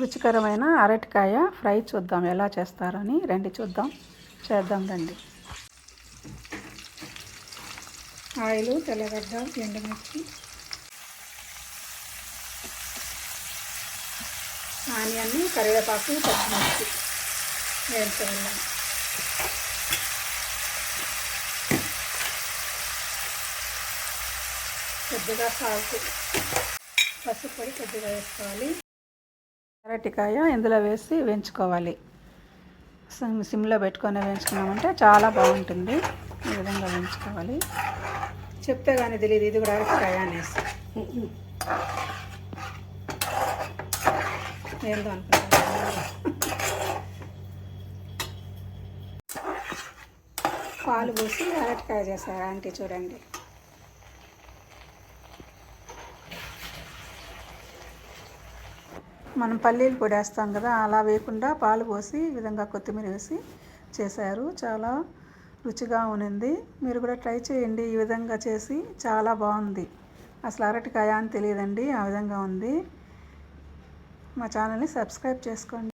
రుచికరమైన అరటికాయ ఫ్రై చూద్దాం ఎలా చేస్తారని. రండి చూద్దాం. చేద్దాం రండి. ఆయిల్ తెల్లగడ్డ ఎండుమిర్చి ఆనియన్ కరివేపాకు పచ్చిమిర్చి వేయించగలం. కొద్దిగా సాల్ట్ పసుపు పొడి కొద్దిగా వేసుకోవాలి. అరటికాయ ఇందులో వేసి వేయించుకోవాలి. సిమ్ సిమ్లో పెట్టుకొని వేయించుకున్నామంటే చాలా బాగుంటుంది. ఈ విధంగా వేయించుకోవాలి. చెప్తే కానీ తెలియదు ఇది కూడా అరటికాయ అనేసి. ఏందో పాలు పోసి అరటికాయ చేస్తారు ఆంటీ చూడండి. మనం పల్లీలు పొడి వేస్తాం కదా అలా వేయకుండా పాలు పోసి ఈ విధంగా కొత్తిమీర వేసి చేశారు. చాలా రుచిగా ఉన్నింది. మీరు కూడా ట్రై చేయండి. ఈ విధంగా చేసి చాలా బాగుంది. అసలు అరటికాయ అని తెలియదండి. ఆ విధంగా ఉంది. మా ఛానల్ని సబ్స్క్రైబ్ చేసుకోండి.